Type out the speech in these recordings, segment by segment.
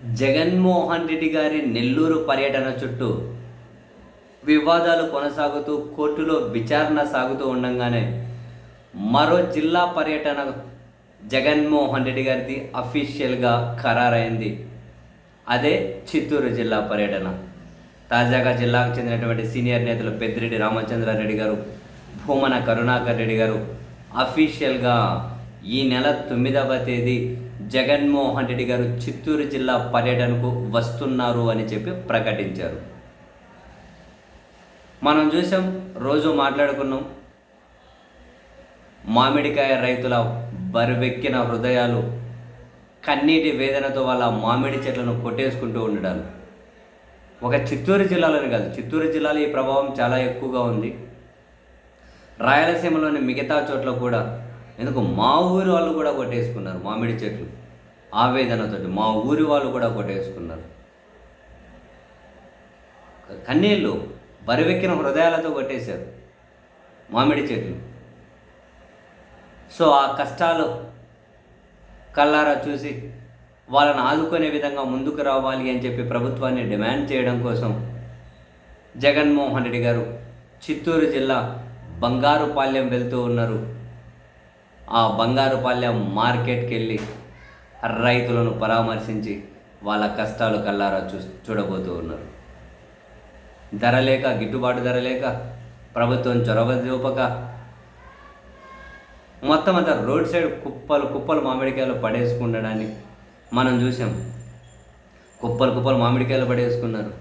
జగన్మోహన్ రెడ్డి గారి నెల్లూరు పర్యటన చుట్టూ వివాదాలు కొనసాగుతూ కోర్టులో విచారణ సాగుతూ ఉండగానే మరో జిల్లా పర్యటన జగన్మోహన్ రెడ్డి గారిది అఫీషియల్గా ఖరారైంది. అదే చిత్తూరు జిల్లా పర్యటన. తాజాగా జిల్లాకు చెందినటువంటి సీనియర్ నేతలు పెద్దిరెడ్డి రామచంద్రారెడ్డి గారు భూమన కరుణాకర్ రెడ్డి గారు అఫీషియల్గా ఈ నెల తొమ్మిదవ తేదీ జగన్మోహన్ రెడ్డి గారు చిత్తూరు జిల్లా పర్యటనకు వస్తున్నారు అని చెప్పి ప్రకటించారు. మనం చూసాం రోజు మాట్లాడుకున్నాం. మామిడికాయ రైతుల బరువెక్కిన హృదయాలు కన్నీటి వేదనతో వాళ్ళ మామిడి చెట్లను కొట్టేసుకుంటూ ఉండడాలు. ఒక చిత్తూరు జిల్లాలోనే కాదు చిత్తూరు జిల్లాలో ఈ ప్రభావం చాలా ఎక్కువగా ఉంది. రాయలసీమలోని మిగతా చోట్ల కూడా ఎందుకు మా ఊరి వాళ్ళు కూడా కొట్టేసుకున్నారు మామిడి చెట్లు. ఆవేదనతోటి మా ఊరి వాళ్ళు కూడా కొట్టేసుకున్నారు. కన్నీళ్ళు బరివెక్కిన హృదయాలతో కొట్టేశారు మామిడి చెట్లు. సో ఆ కష్టాలు కల్లారా చూసి వాళ్ళని ఆదుకునే విధంగా ముందుకు రావాలి అని చెప్పి ప్రభుత్వాన్ని డిమాండ్ చేయడం కోసం జగన్మోహన్ రెడ్డి గారు చిత్తూరు జిల్లా బంగారుపాలెం వెళ్తూ ఉన్నారు. ఆ బంగారుపాలెం మార్కెట్కి వెళ్ళి రైతులను పరామర్శించి వాళ్ళ కష్టాలు కల్లారా చూ చూడబోతూ ఉన్నారు. ధర లేక గిట్టుబాటు ధర లేక ప్రభుత్వం చొరవ చూపక మొత్తం అంతా రోడ్ సైడ్ కుప్పలు కుప్పలు మామిడికాయలు పడేసుకుండడాన్ని మనం చూసాం. కుప్పలు కుప్పలు మామిడికాయలు పడేసుకున్నారు.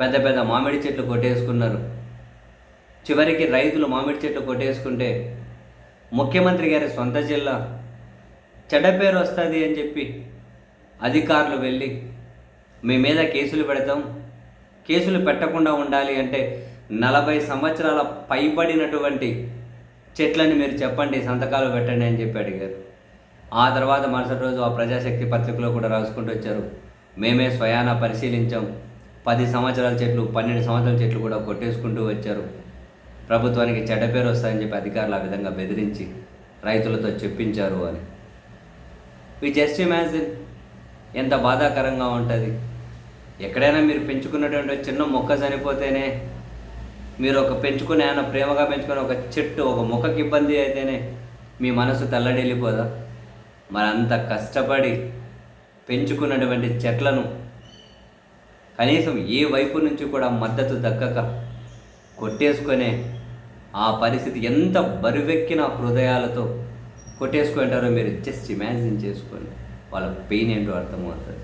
పెద్ద పెద్ద మామిడి చెట్లు కొట్టేసుకున్నారు. చివరికి రైతులు మామిడి చెట్లు కొట్టేసుకుంటే ముఖ్యమంత్రి గారి సొంత జిల్లా. చెడ్డ పేరు వస్తుంది అని చెప్పి అధికారులు వెళ్ళి మీ మీద కేసులు పెడతాం. కేసులు పెట్టకుండా ఉండాలి అంటే నలభై సంవత్సరాల పైబడినటువంటి చెట్లని మీరు చెప్పండి సంతకాలు పెట్టండి అని చెప్పి అడిగారు. ఆ తర్వాత మరుసటి రోజు ఆ ప్రజాశక్తి పత్రికలో కూడా రాసుకుంటూ వచ్చారు. మేమే స్వయాన పరిశీలించాం. పది సంవత్సరాల చెట్లు పన్నెండు సంవత్సరాల చెట్లు కూడా కొట్టేసుకుంటూ వచ్చారు. ప్రభుత్వానికి చెడ్డ పేరు వస్తాయని చెప్పి అధికారులు ఆ విధంగా బెదిరించి రైతులతో చెప్పించారు అని. వి జస్ట్ ఇమాజిన్ ఎంత బాధాకరంగా ఉంటుంది. ఎక్కడైనా మీరు పెంచుకున్నటువంటి చిన్న మొక్క చనిపోతేనే మీరు ఒక పెంచుకునే ఆయన ప్రేమగా పెంచుకునే ఒక చెట్టు ఒక మొక్కకి ఇబ్బంది అయితేనే మీ మనసు తల్లడిల్లిపోదా? మరి అంత కష్టపడి పెంచుకున్నటువంటి చెట్లను కనీసం ఏ వైపు నుంచి కూడా మద్దతు దక్కక కొట్టేసుకునే ఆ పరిస్థితి ఎంత బరువెక్కిన హృదయాలతో కొట్టేసుకుంటారో మీరు జస్ట్ ఇమాజిన్ చేసుకోండి. వాళ్ళ పెయిన్ ఏంటో అర్థమవుతుంది.